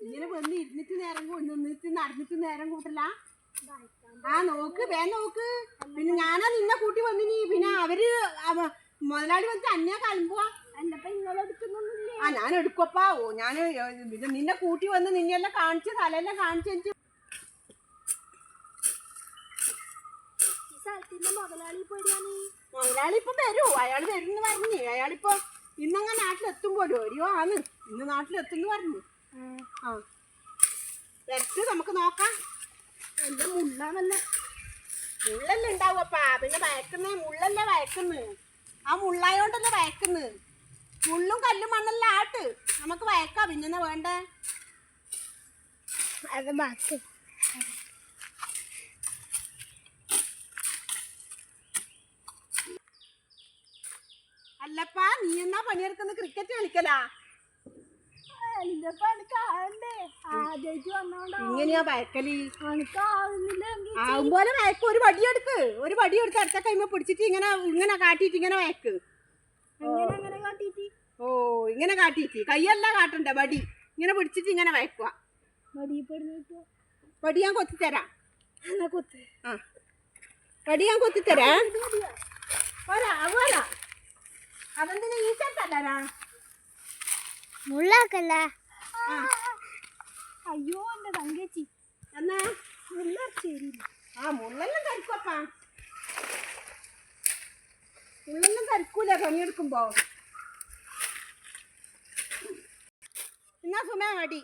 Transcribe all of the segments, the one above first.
ഇങ്ങനെ വന്ന് ഇരുന്നിട്ട് നേരം നിന്നിട്ട് നടന്നിട്ട് നേരം കൂട്ടല. ആ നോക്ക് വേ നോക്ക്. പിന്നെ ഞാനാ നിന്നെ കൂട്ടി വന്നിനി. പിന്നെ അവർ അവ- മുതലാളി വന്നിട്ട് അന്നേ നിങ്ങളെടുക്കുന്നൊന്നുമില്ലേ ആ ഞാൻ എടുക്കപ്പാ ഓ ഞാൻ പിന്നെ നിന്നെ കൂട്ടി വന്ന് നിന്നെല്ലാം കാണിച്ച് തലയെല്ലാം കാണിച്ച് എനിക്ക് മുതലാളി ഇപ്പൊ വരൂ. അയാൾ വരുന്നു പറഞ്ഞു. അയാളിപ്പോ ഇന്നങ്ങ നാട്ടിലെത്തുമ്പോഴോ അരിയോ ആണ് ഇന്ന് നാട്ടിലെത്തുന്നു പറഞ്ഞു. ആ. വരച്ച് നമുക്ക് നോക്കാം. എന്റെ മുള്ളാണല്ലോ മുള്ളല്ലേ ഉണ്ടാവപ്പാ പിന്നെ വയക്കുന്നേ. മുള്ളല്ലേ വയക്കുന്നു. ആ മുള്ളായോണ്ടല്ലേ വയക്കുന്നു. മുള്ളും കല്ലും മണ്ണെല്ലാം ആട്ട് നമുക്ക് വയക്കാം. പിന്നെ വേണ്ടേ? അത് ബാക്കി. അല്ലപ്പാ നീ എന്നാ പണിയെടുക്കുന്ന? ക്രിക്കറ്റ് കളിക്കലാ? ഇങ്ങനെയാ വയക്കൽ? ആവുമ്പോലെ വയക്ക്. ഒരു വടിയെടുക്ക്. ഒരു വടിയെടുത്ത് അടുത്ത കൈമ പിടിച്ചിട്ട് ഇങ്ങനെ ഇങ്ങനെ കാട്ടിട്ട് ഇങ്ങനെ വയക്ക്. ഓ ഇങ്ങനെ കാട്ടിട്ട് കൈയല്ല കാട്ടണ്ട വടി? ഇങ്ങനെ പിടിച്ചിട്ട് ഇങ്ങനെ വയക്കുക വടി ഞാൻ കൊത്തിത്തരാം. എന്നാ കൊത്ത്. ആ. വടി ഞാൻ കൊത്തിത്തരാ. പോരാ പോരാ അതെന്തിനാ ഈ സ്ഥലത്തല്ലരാ മുള്ളാക്കല്ല. അയ്യോ എന്റെ തങ്കേച്ചി. എന്നാ മുള്ള ശരി ആ മുള്ളെല്ലാം കരിക്കുവപ്പാ മുള്ളെല്ലാം കരിക്കൂല പണിയെടുക്കുമ്പോ. എന്നാ സുമേ മടി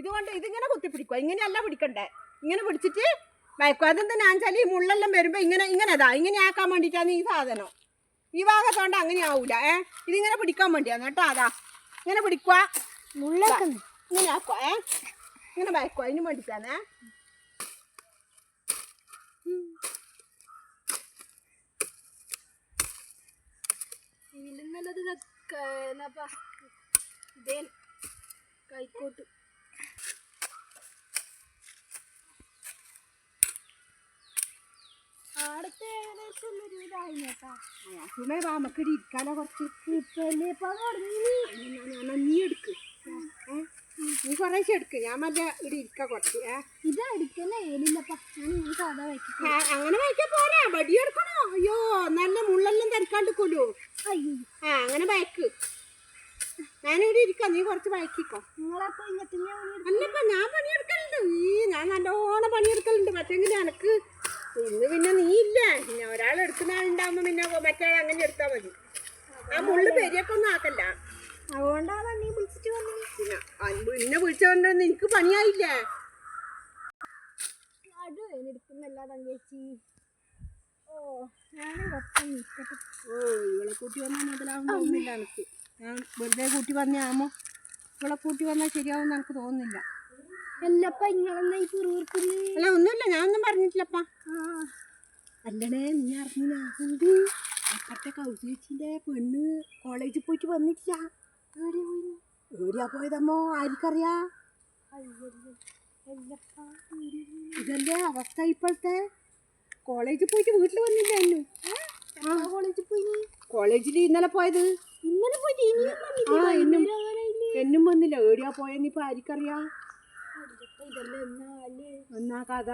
ഇതുകൊണ്ട് ഇതിങ്ങനെ കുത്തിപ്പിടിക്കുക ഇങ്ങനെയല്ല പിടിക്കണ്ടേ? ഇങ്ങനെ പിടിച്ചിട്ട് വയക്കും അതെന്താ വെച്ചാൽ ഈ മുള്ളെല്ലാം വരുമ്പോൾ ഇങ്ങനെ ഇങ്ങനെതാ? ഇങ്ങനെ ആക്കാൻ വേണ്ടിയിട്ടാണ് ഈ സാധനം. ഈ ഭാഗത്തോണ്ട് അങ്ങനെ ആവൂല ഏ? ഇതിങ്ങനെ പിടിക്കാൻ വേണ്ടിയാണ് കേട്ടോ അതാ ഇങ്ങനെ പിടിക്കുക ഇങ്ങനെ ആക്കുക ഏ? ഇങ്ങനെ വയക്കുക അതിന് വേണ്ടിട്ടാണേ ഇതിലും നല്ലത് കൈക്കോട്ട്. ആടത്തെ ഏകദേശം ഒരു ഇതായി കേട്ടാ. സുമേ വാ നമുക്ക് ഇരിക്കാലോ കുറച്ച് ഇപ്പല്ലേ ഇപ്പൊ നീ എടുക്ക്. ഏ? നീ കുറേശ്ശെ എടുക്ക്. ഞാൻ മറ്റേ ഇവിടെ ഇരിക്ക കുറച്ച്. ഏ? ഇത് അടിക്കല്ലേ ഏലില്ലപ്പാ ഞാൻ ഇങ്ങനെ സാധാ വയ്ക്കും ആ, അങ്ങനെ വയ്ക്കാൻ പോരാ. വടി എടുക്കണോ? അയ്യോ നല്ല മുള്ളെല്ലാം തിരക്കാണ്ടിക്കോലോ അയ്യോ. ആ അങ്ങനെ വയക്ക്. ഞാനിവിടെ ഇരിക്കാം. നീ കുറച്ച് വയക്കിക്കോ. നിങ്ങളപ്പോ ഇങ്ങനത്തെ അല്ലപ്പ ഞാൻ പണിയെടുക്കലുണ്ട്. ഈ ഞാൻ നല്ലോണം പണിയെടുക്കലുണ്ട്. പക്ഷെങ്കിൽ എനക്ക് ഇന്ന് പിന്നെ നീ ഇല്ല. പിന്നെ ഒരാൾ എടുക്കുന്ന ആളുണ്ടാവുമ്പോ പിന്നെ മറ്റേ അങ്ങനെ എടുത്താ മതി. ആ മുള്ളു പെരിയൊക്കെ ഒന്നും ആക്കല്ല അതുകൊണ്ടാണ് നീ വിളിച്ചിട്ട് വന്നത്. പിന്നെ എന്നെ വിളിച്ചോണ്ട് നിനക്ക് പണിയായില്ലേ. അത് എടുക്കുന്നല്ല തങ്കേച്ചി ഓ ഞാൻ ഓ ഇവളെ കൂട്ടി വന്നാൽ മുതലാവും തോന്നുന്നില്ല എനിക്ക്. ഞാൻ വെറുതെ കൂട്ടി വന്നാമോ ഇവളെ കൂട്ടി വന്നാൽ ശരിയാവും എനിക്ക് തോന്നുന്നില്ല. അല്ലപ്പ ഇങ്ങളെന്നാ ഈ പിറൂർക്കുന്നു അല്ല ഒന്നുമില്ല ഞാനൊന്നും പറഞ്ഞിട്ടില്ലപ്പാ. അല്ലടേ നീ എന്ത് അപ്പത്തെ കൗശേച്ചിന്റെ പെണ്ണ് കോളേജിൽ പോയിട്ട് വന്നിട്ടില്ല. എവിടെയാ പോയതമ്മോ? ആർക്കറിയാ? ഇതല്ലേ അവസ്ഥ ഇപ്പോഴത്തെ? കോളേജിൽ പോയിട്ട് വീട്ടിൽ വന്നില്ല എന്നു കോളേജിൽ പോയി? കോളേജിൽ ഇന്നലെ പോയത്? ഇന്നലെ പോയിട്ട്. ആ എന്നും? എന്നും വന്നില്ല. എവിടെയാ പോയെന്നിപ്പോ ആർക്കറിയാ? എന്നാ കഥ?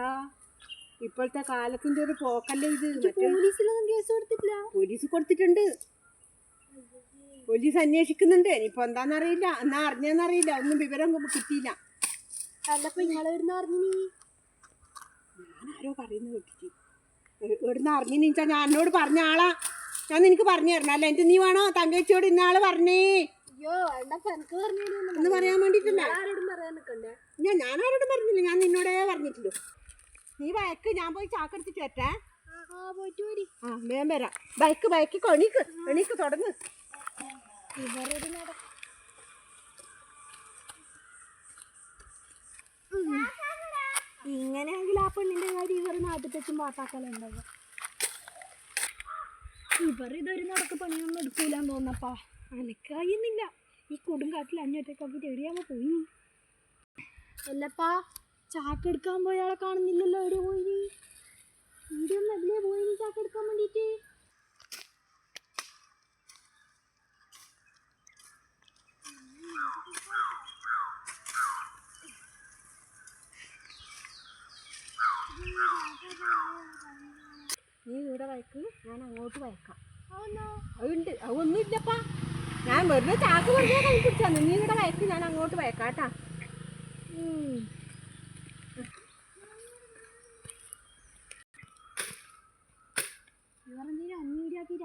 ഇപ്പോഴത്തെ കാലത്തിന്റെ ഒരു പോക്കല്ലേ ഇത്. പോലീസിലൊന്നും കേസ് കൊടുത്തിട്ടില്ല? പോലീസ് കൊടുത്തിട്ടുണ്ട്. പോലീസ് അന്വേഷിക്കുന്നുണ്ട്. ഇനിയിപ്പോ എന്താന്നറിയില്ല. എന്നാ അറിഞ്ഞെന്നറിയില്ല. ഒന്നും വിവരം കിട്ടിയില്ല. അല്ലപ്പോ ഇങ്ങളെ വരുന്ന അറിഞ്ഞി ആരോ പറയുന്നത് കേട്ടിട്ട്. എവിടുന്ന് അറിഞ്ഞെന്ന് വെച്ചാൽ ഞാൻ എന്നോട് പറഞ്ഞ ആളാ. ഞാൻ നിനക്ക് പറഞ്ഞു തരണം. അല്ല? എന്റെ നീ വേണോ തങ്കച്ചിയോട് ഇന്നാൾ പറഞ്ഞേ? അയ്യോ അല്ലപ്പ എനിക്ക് പറഞ്ഞു തരുന്നു എന്ന് പറയാൻ നിക്കണ്ടേ ഞാൻ ഞാൻ ആരോടും പറഞ്ഞില്ല ഞാൻ നിന്നോടേ പറഞ്ഞിട്ടില്ലോ നീ വയക്ക് ഞാൻ പോയി ചാക്കെടുത്തിട്ട് വരട്ടെ ആ പോയിട്ട് വരി. ബൈക്ക് ബൈക്ക് എണീക്ക് എണീക്ക് തുടങ്ങ്. ഇങ്ങനെയെങ്കിൽ ഇങ്ങനെയാണെങ്കിൽ ആ പെണ്ണിന്റെ കാര്യം ഇവർ നാട്ടിൽ പാട്ടാക്കലുണ്ടാവും ഇവർ ഇതൊരു നടക്ക് പണിയൊന്നും എടുക്കൂലെന്ന് തോന്നപ്പാ. അനക്കായിന്നില്ല ഈ കൊടുങ്കാട്ടിൽ അഞ്ഞൊറ്റക്കാക്കിട്ട് എവിടെയാകുമ്പോ പോയി. അല്ലപ്പാ ചാക്കെടുക്കാൻ പോയ ആളെ കാണുന്നില്ലല്ലോ ഒരു കോഴി. ഇവിടെ ഒന്നല്ലേ പോയി ചാക്കെടുക്കാൻ വേണ്ടിയിട്ട്? നീ ഇവിടെ വയക്ക് ഞാൻ അങ്ങോട്ട് വയക്കാം അതുണ്ട് അതൊന്നുമില്ലപ്പാ. ഞാൻ വെറുതെ ചാക്ക് വെറുതെ കൈ പിടിച്ചാന്ന്. നീ ഇവിടെ വയക്ക് ഞാൻ അങ്ങോട്ട് വയക്കാട്ടാ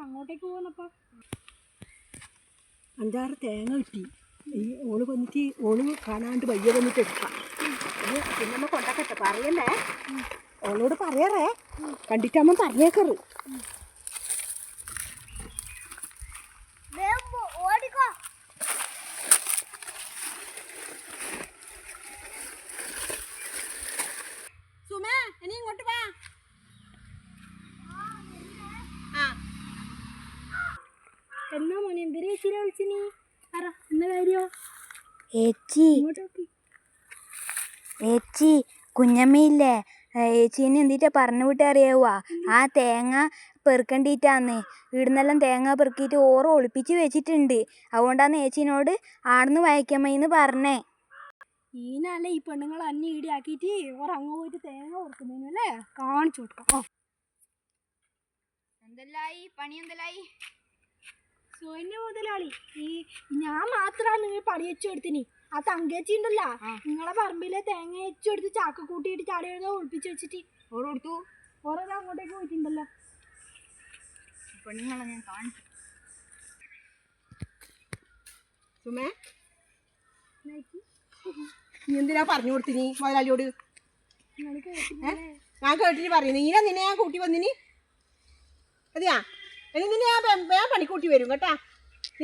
അങ്ങോട്ടേക്ക് പോകുന്നപ്പോ അഞ്ചാറ് തേങ്ങ കിട്ടി. ഈ ഓൾ വന്നിട്ട് ഓൾ കാണാണ്ട് വയ്യ വന്നിട്ട് എടുക്കാം. പിന്നെ കൊണ്ടാക്കട്ടെ. പറയല്ലേ? ഓളോട് പറയാറേ. കണ്ടിട്ടാകുമ്പോൾ പറഞ്ഞേക്കറ് ഓടിക്കോ സുമേ ഇനി ഇങ്ങോട്ട് വാ ആ എന്നാ മോനെ എന്തിനാ ചേച്ചിനെ വിളിച്ചിനി പറ എന്നാ കാര്യോ? ഏച്ചി. കുഞ്ഞമ്മയില്ലേ? ഏച്ചീനെ എന്തിട്ടാ പറഞ്ഞു വിട്ട് അറിയാവുക ആ തേങ്ങ പെറുക്കണ്ടിട്ടാന്ന്. ഇവിടുന്നെല്ലാം തേങ്ങ പെറുക്കിയിട്ട് ഓറ് ഒളിപ്പിച്ച് വെച്ചിട്ടുണ്ട്. അതുകൊണ്ടാണ് ഏച്ചീനോട് ആടുന്ന് വായിക്കാമ്മന്ന് പറഞ്ഞേ. ഈനല്ലേ ഈ പെണ്ണുങ്ങൾ അന്നി ഈടിയാക്കിയിട്ട് ഓർ അങ്ങ് പോയിട്ട് തേങ്ങ കൊടുക്കുന്നതിനല്ലേ കാണിച്ചു കൊടുക്കാം. എന്തെല്ലായി? പണി എന്തെല്ലായി? സോയിന്റെ മുതലാളി. ഈ ഞാൻ മാത്രമാണ് നിങ്ങൾ പണി വെച്ചു കൊടുത്തിനി ആ തങ്കേച്ചി ഉണ്ടല്ലോ. നിങ്ങളെ പറമ്പിലെ തേങ്ങ വെച്ചു കൊടുത്ത് ചാക്ക കൂട്ടിയിട്ട് ചാടി എഴുതാ ഒളിപ്പിച്ച് വെച്ചിട്ട്. ഓറ് കൊടുത്തു. ഓരോ അങ്ങോട്ടേക്ക് പോയിട്ടുണ്ടല്ലോ. പെണ്ണുങ്ങളെ ഞാൻ കാണിച്ചു. സുമേ? നീ എന്തിനാ പറഞ്ഞു കൊടുത്തിനി മുതലാളിയോട്? ഞാൻ കേട്ടിട്ട് പറയുന്നു. ഇങ്ങനെ നിന്നെ ഞാൻ കൂട്ടി വന്നിനി? അതെയാ? ഇനി നിന്നെ ഞാൻ വേഗം പണിക്കൂട്ടി വരും കേട്ടാ.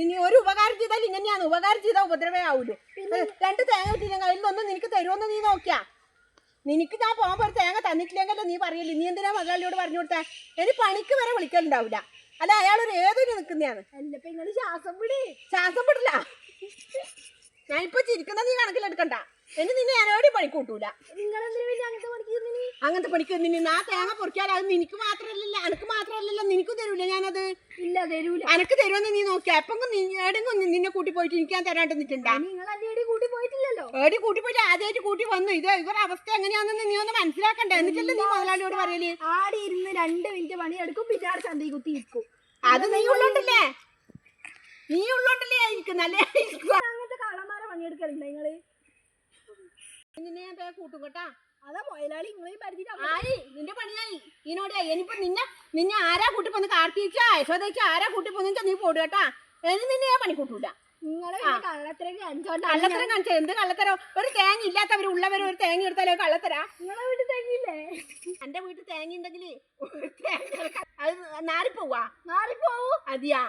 ഇനി ഒരു ഉപകാരം ചെയ്താൽ ഇങ്ങനെയാണ്. ഉപകാരം ചെയ്താൽ ഉപദ്രവേ ആവൂലോ രണ്ട് തേങ്ങ കിട്ടിയില്ലെങ്കിൽ അതിലൊന്നും നിനക്ക് തരുമെന്ന് നീ നോക്കിയാ. നിനക്ക് ഞാൻ പോകുമ്പോൾ ഒരു തേങ്ങ തന്നിട്ടില്ലെങ്കിലോ നീ പറയില്ലേ നീ എന്തിനാ മുതലാളിയോട് പറഞ്ഞു കൊടുത്തേ? ഇനി പണിക്ക് വരെ വിളിക്കലുണ്ടാവില്ല അല്ല അയാൾ ഒരു ഏതൊരു നിൽക്കുന്നതാണ് ശ്വാസം പിടി ശ്വാസം പെടില്ല ഞാനിപ്പോ ചിരിക്കുന്ന നീ കണക്കിലെടുക്കണ്ട. ഇനി നിന്നെ ഞാനോടി പണിക്കൂട്ടൂല അങ്ങനത്തെ പണിക്ക് നിന്നെ ആ തേങ്ങ പൊറിക്കാൻ അത് നിനക്ക് മാത്രല്ലല്ലോ അനക്ക് മാത്രല്ലല്ലോ നിനക്ക് തരൂല ഞാനത്. ഇല്ല തരൂല. അനക്ക് തരുമെന്ന് നീ നോക്കിയാ. എപ്പം എവിടെങ്കിലും നിന്നെ കൂട്ടി പോയിട്ട് എനിക്ക് ഞാൻ തരാണ്ട് നിന്നിട്ടുണ്ടാ കൂട്ടി പോയിട്ടില്ലല്ലോ? ഏടി കൂട്ടി പോയിട്ട് ആദ്യമായിട്ട് കൂട്ടി വന്നു. ഇത് ഇവരുടെ അവസ്ഥ എങ്ങനെയാണെന്ന് നീ ഒന്ന് മനസ്സിലാക്കണ്ടേ? എന്നിട്ടല്ലേ നീ മുതലാളിയോട് പറയൽ? ആടി ഇരുന്ന് രണ്ട് മിനിറ്റ് പണി എടുക്കും പിന്നെ ആടെ ചന്തയിൽ കുത്തി ഇരിക്കും. അത് നീ ഉള്ളോണ്ടല്ലേ? നീ ഉള്ളോണ്ടല്ലേ ഇരിക്കുന്നല്ലേ അങ്ങനത്തെ കാളന്മാരെ പണിയെടുക്കലുണ്ടോ നിങ്ങൾ? നിന്നെ ഞാൻ കൂട്ടും കേട്ടാ. അതാ മുതലാളി നിങ്ങളെയും പരിചയം ആയി നിന്റെ പണിയായി ഇതിനോട് ഇനിയിപ്പോ നിന്നെ നിന്നെ ആരാ കൂട്ടി പോന്ന് കാർത്തിച്ചാ യശോദച്ചാ ആരാ കൂട്ടി പോന്നെച്ചാ നീ പോടുക കേട്ടാ. നിന്നെ ഞാൻ പണി കൂട്ടൂല. അഞ്ചോണ്ട് കള്ളത്തരം കാണിച്ച എന്ത് കള്ളത്തരം? ഒരു തേങ്ങ ഇല്ലാത്തവർ ഉള്ളവർ ഒരു തേങ്ങ എടുത്താലോ കള്ളത്തരാ? നിങ്ങളെ വീട്ടിൽ തേങ്ങയില്ലേ? എന്റെ വീട്ടിൽ തേങ്ങ ഉണ്ടെങ്കിൽ അത് നാറിപ്പോവാ. മാറിപ്പോവൂ അതിയാ.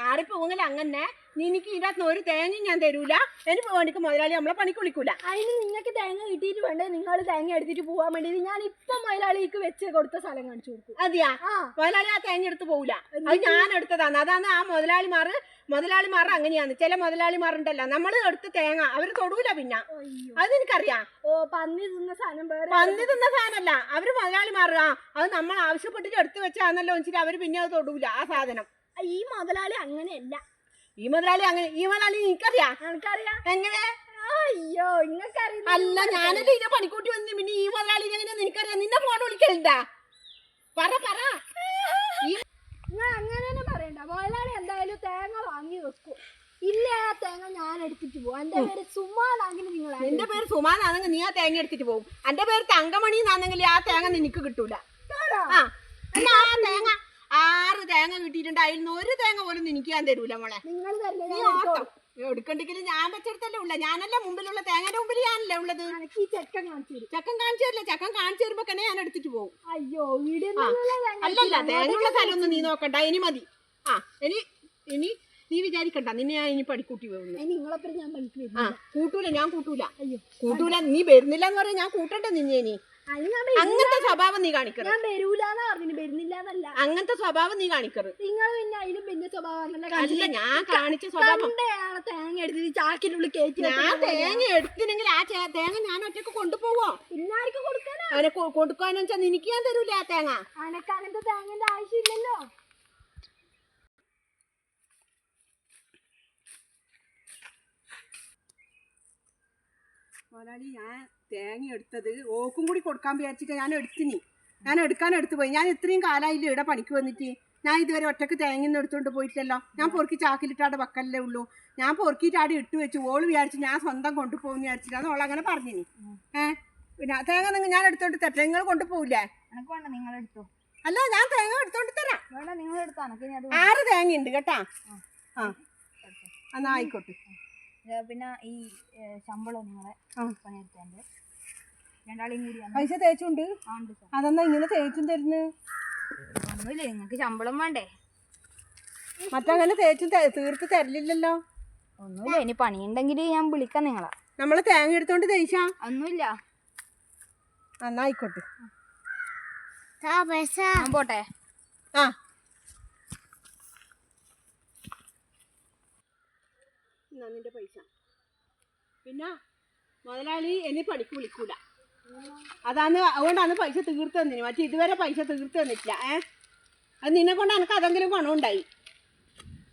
നാറിപ്പോവെങ്കിൽ അങ്ങനെ നിനക്ക് ഇതിനകത്ത് ഒരു തേങ്ങ ഞാൻ തരൂല. എനിക്ക് വേണ്ടിക്ക് മുതലാളി നമ്മളെ പണിക്ക് വിളിക്കൂല. അതിന് നിങ്ങൾക്ക് തേങ്ങ കിട്ടിയിട്ട് വേണ്ടേ? നിങ്ങൾ തേങ്ങ എടുത്തിട്ട് പോവാൻ വേണ്ടി ഞാൻ ഇപ്പൊ മുതലാളിക്ക് വെച്ച് കൊടുത്ത സ്ഥലം കാണിച്ചു കൊടുക്കും. അതെയാ. മുതലാളി ആ തേങ്ങ എടുത്ത് പോവൂല. അത് ഞാൻ എടുത്തതാണ്. അതാണ് ആ മുതലാളിമാർ മുതലാളിമാർ അങ്ങനെയാണ്. ചില മുതലാളിമാരുണ്ടല്ലോ. നമ്മൾ എടുത്ത് തേങ്ങ അവർ തൊടൂല പിന്നെ. അതെനിക്കറിയാം. അത് എനിക്കറിയാം ഓ പന്നി തിന്ന സാധനം വേറെ പന്നി തിന്ന സാധനമല്ല അവർ മുതലാളിമാറുക അത് നമ്മൾ ആവശ്യപ്പെട്ടിട്ട് എടുത്തു വെച്ചാന്നല്ലോ വെച്ചിട്ട് അവർ പിന്നെ അത് തൊടൂല ആ സാധനം. ഈ മുതലാളി അങ്ങനെയല്ല. ഈ മുതലാളി അങ്ങനെ ഈ മുതലാളി എനിക്കറിയാം എനിക്കറിയാം എങ്ങനെ? അയ്യോ നിങ്ങൾക്കറിയില്ല അല്ല ഞാനല്ലേ ഇതിനെ പണിക്കൂട്ടി വന്നു. പിന്നെ ഈ മുതലാളി എങ്ങനെ നിനക്കറിയാം? നിന്നെ ഫോൺ വിളിക്കലുണ്ടാ? പറ പറ. അങ്ങനെ തന്നെ പറയണ്ട. മുതലാളി എന്തായാലും തേങ്ങ വാങ്ങി വെക്കും. ഇല്ല ആ തേങ്ങ ഞാൻ എടുത്തിട്ട് പോകും. എന്റെ പേര് സുമാനാണെങ്കിൽ നിങ്ങൾ നിന്റെ പേര് സുമാനാണെങ്കിൽ നീ ആ തേങ്ങ എടുത്തിട്ട് പോകും. എന്റെ പേര് തങ്കമണി എന്നാണെങ്കിൽ ആ തേങ്ങ നിനക്ക് കിട്ടൂല. ആ എന്നാ ആ തേങ്ങ ആറ് തേങ്ങ കിട്ടിയിട്ടുണ്ട്. അതിൽ നിന്ന് ഒരു തേങ്ങ പോലും നിനക്ക് ഞാൻ തരൂല മോളെ. നിങ്ങൾ നീ ഓർത്തോ. എടുക്കണ്ടെങ്കിൽ ഞാൻ വെച്ചെടുത്തല്ലേ ഉള്ള. ഞാനല്ലേ മുമ്പിലുള്ള തേങ്ങയുടെ മുമ്പിൽ ഞാനല്ലേ ഉള്ളത്? ചെക്കൻ കാണിച്ചു ചക്കൻ കാണിച്ചു തരില്ല. ചക്കൻ കാണിച്ചു തരുമ്പോ തന്നെ ഞാൻ എടുത്തിട്ട് പോകും. അയ്യോ അല്ലല്ല തേങ്ങയുള്ള സ്ഥലമൊന്നും നീ നോക്കണ്ട. ഇനി മതി. ആ ഇനി ഇനി നീ വിചാരിക്കണ്ട. നിന്നെ ഞാൻ ഇനി പടിക്കൂട്ടി പോകുന്നു നിങ്ങളെപ്പുറം ഞാൻ പണിക്ക് ആ കൂട്ടൂല ഞാൻ കൂട്ടൂല. അയ്യോ. കൂട്ടൂല നീ വരുന്നില്ല എന്ന് പറയാൻ ഞാൻ കൂട്ടട്ടെ നിന്നെ ഇനി? അത് അങ്ങനത്തെ സ്വഭാവം നീ കാണിക്കരുത്. ഞാൻ വരൂലെന്നാ പറഞ്ഞു വരുന്നില്ല എന്നല്ല അങ്ങനത്തെ സ്വഭാവം നീ കാണിക്കരുത്. നിങ്ങൾ പിന്നെ അതിലും വലിയ സ്വഭാവം അല്ല ഞാൻ കാണിച്ച സ്വഭാവം. പണ്ടേയാണ് തേങ്ങ എടുത്തിട്ട് ചാക്കിനുള്ളിൽ കയറ്റി ഞാൻ. തേങ്ങ എടുത്തില്ലെങ്കിൽ ആ തേങ്ങ ഞാൻ ഒറ്റയ്ക്ക് കൊണ്ടുപോവോ? പിന്നെ ആർക്ക് കൊടുക്കാനാ അവനെ കൊടുക്കാന്ന് വെച്ചാൽ നിനക്ക് ഞാൻ തരൂല ആ തേങ്ങ. അനക്ക് അങ്ങനത്തെ തേങ്ങന്റെ ആവശ്യമില്ലല്ലോ. മുതലാളി ഞാൻ തേങ്ങ എടുത്തത് ഓക്കും കൂടി കൊടുക്കാൻ വിചാരിച്ചിട്ട് ഞാൻ എടുത്തിനി. ഞാൻ എടുക്കാൻ എടുത്തു പോയി. ഞാൻ ഇത്രയും കാലമായില്ല ഇവിടെ പണിക്ക് വന്നിട്ട്? ഞാൻ ഇതുവരെ ഒറ്റയ്ക്ക് തേങ്ങ എടുത്തുകൊണ്ട് പോയിട്ടില്ലല്ലോ. ഞാൻ പൊറുക്കി ചാക്കിലിട്ടാടെ വെക്കല്ലേ ഉള്ളൂ. ഞാൻ പൊറുക്കിയിട്ട് ആടെ ഇട്ട് വെച്ചു. ഓൾ വിചാരിച്ചു ഞാൻ സ്വന്തം കൊണ്ടുപോകും വിചാരിച്ചിട്ട് അത് ഓളങ്ങനെ പറഞ്ഞിനി. ഏ? പിന്നെ തേങ്ങ നിങ്ങൾ ഞാൻ എടുത്തോണ്ട് തരട്ടെ നിങ്ങൾ കൊണ്ടുപോകില്ലേ നിങ്ങൾ എടുത്തോ. അല്ല ഞാൻ തേങ്ങ എടുത്തോണ്ട് തരാം. നിങ്ങൾ എടുത്തോ. ആറ് തേങ്ങ ഉണ്ട് കേട്ടാ ആ എന്നാ ആയിക്കോട്ടെ. പിന്നെ ഈ ശമ്പളം നിങ്ങളെ. പണിയെടുത്തതിന്റെ. രണ്ടാളെയും കൂടി പൈസ തേച്ചുണ്ട്. ആണ്ട് സാർ. അതെന്നാ ഇങ്ങനെ തേച്ചും തരുന്നു? ഒന്നുമില്ല നിങ്ങൾക്ക് ശമ്പളം വേണ്ടേ? മറ്റങ്ങനെ തേച്ചും തീർത്ത് തരലില്ലല്ലോ ഒന്നുമില്ല ഇനി പണിയുണ്ടെങ്കിൽ ഞാൻ വിളിക്കാം നിങ്ങളെ. നമ്മൾ തേങ്ങ എടുത്തോണ്ട് തേച്ചാ? ഒന്നുമില്ല. എന്നാ ആയിക്കോട്ടെ ഞാൻ പോട്ടെ. ആ. എന്നാ നിന്റെ പൈസ. പിന്നെ മുതലാളി എന്നെ പണിക്ക് വിളിക്കൂല. അതാണ് അതുകൊണ്ടാണ് പൈസ തീർത്ത് തന്നിന്. മറ്റേ ഇതുവരെ പൈസ തീർത്ത് തന്നിട്ടില്ല. ഏ? അത് നിന്നെ കൊണ്ട് എനിക്ക് അതെങ്കിലും ഗുണമുണ്ടായി.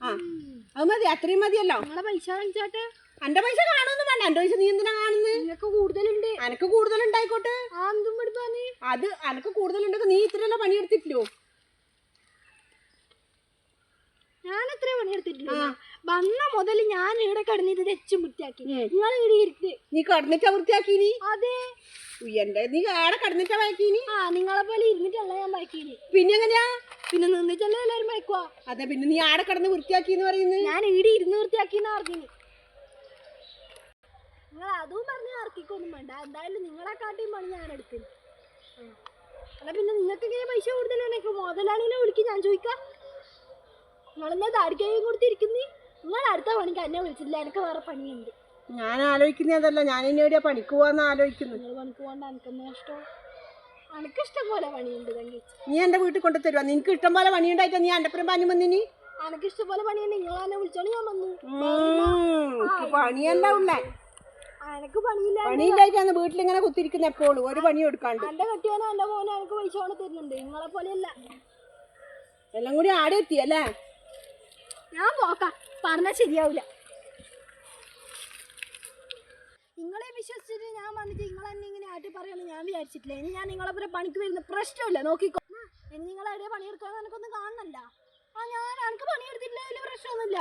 ആ അത് മതി അത്രയും മതിയല്ലോ. പൈസ വാങ്ങിച്ചാട്ടെ. എന്റെ പൈസ കാണുമെന്ന് വേണ്ട എന്റെ പൈസ നീ എന്തിനാ കാണുന്നത് നിങ്ങൾക്ക് കൂടുതലുണ്ട്. എനക്ക് എടുത്താന്ന് അത് എനക്ക് കൂടുതലുണ്ടെങ്കിൽ നീ ഇത്രയല്ല പണിയെടുത്തിട്ടില്ലോ. ഞാൻ എത്ര പണിയെടുത്തിട്ടില്ല. വന്ന മുതൽ ഞാൻ ഇവിടെ കിടന്നിട്ട് തെച്ചും വൃത്തിയാക്കി. നിങ്ങൾ ഇവിടെ ഇരുത്ത്. നീ കടന്നിട്ടാ വൃത്തിയാക്കീനി അതെ. എന്റെ നീ ആടെ കടന്നിട്ടാ വായിക്കീനി ആ നിങ്ങളെ പോലെ ഇരുന്നിട്ടല്ല ഞാൻ മയക്കീന് പിന്നെ എങ്ങനെയാ? പിന്നെ നിന്നിട്ടല്ലേ എല്ലാവരും മയക്കുവാ അതെ പിന്നെ നീ ആടെ കടന്ന് വൃത്തിയാക്കി എന്ന് പറയുന്നത് ഞാൻ ഇവിടെ ഇരുന്ന് വൃത്തിയാക്കിന്ന് പറഞ്ഞു നിങ്ങൾ അതും പറഞ്ഞ് ആർക്കിക്കൊന്നും വേണ്ട. എന്തായാലും നിങ്ങളെ കാട്ടിയും പണി ഞാൻ എടുത്തിന് അല്ല പിന്നെ നിങ്ങൾക്ക് ഇങ്ങനെ പൈസ കൂടുതലാണ് മുതലാളിനെ വിളിക്കും ഞാൻ ചോദിക്കാം. നിങ്ങളെന്നാ താടിക്കൈയും കൊടുത്തിരിക്കുന്നേ? നിങ്ങൾ അടുത്ത പണിക്ക് എന്നെ വിളിച്ചില്ല എനിക്ക് വേറെ പണിയുണ്ട്. ഞാൻ ആലോചിക്കുന്നതല്ല. ഞാൻ ഇനി എവിടെയാ പണിക്ക് പോവാന്ന് ആലോചിക്കുന്നു നിങ്ങൾ പണിക്ക് പോകണ്ട എനിക്കെന്നാ ഇഷ്ടം. എനിക്ക് ഇഷ്ടം പോലെ പണിയുണ്ട് തങ്കി നീ എന്റെ വീട്ടിൽ കൊണ്ടു തരുവാ നിനക്ക് ഇഷ്ടം പോലെ പണിയുണ്ടായിട്ടാ നീ എന്റെ പുറം പനി വന്നിനി എനിക്ക് ഇഷ്ടം പോലെ പണിയുണ്ട്. നിങ്ങൾ എന്നെ വിളിച്ചോണ്ട് ഞാൻ വന്നു. പണിയല്ല ഉള്ളേ? എനിക്ക് പണിയില്ല പണിയില്ലായിട്ടാണ് വീട്ടിലിങ്ങനെ കുത്തിരിക്കുന്ന എപ്പോഴും. ഒരു പണി എടുക്കാണ്ട്. എന്റെ കെട്ടിയോനോ എന്റെ മോനോ എനിക്ക് പൈസ കൊണ്ട് തരുന്നുണ്ട് നിങ്ങളെ പോലെയല്ല. എല്ലാം കൂടി ആടെ എത്തി അല്ലേ? ഞാൻ നോക്കാം. പറഞ്ഞാൽ ശരിയാവില്ല നിങ്ങളെ വിശ്വസിച്ചിട്ട് ഞാൻ വന്നിട്ട് നിങ്ങൾ തന്നെ ഇങ്ങനെ ആട്ടി പറയുമെന്ന് ഞാൻ വിചാരിച്ചിട്ടില്ല. ഇനി ഞാൻ നിങ്ങളെ പോലെ പണിക്ക് വരുന്ന പ്രശ്നമില്ല. നോക്കിക്കോ. ഇനി നിങ്ങൾ എവിടെ പണിയെടുക്കാൻ എനിക്കൊന്നും കാണുന്നല്ല. ആ ഞാൻ എനിക്ക് പണിയെടുത്തിട്ടില്ല വലിയ പ്രശ്നമൊന്നുമില്ല.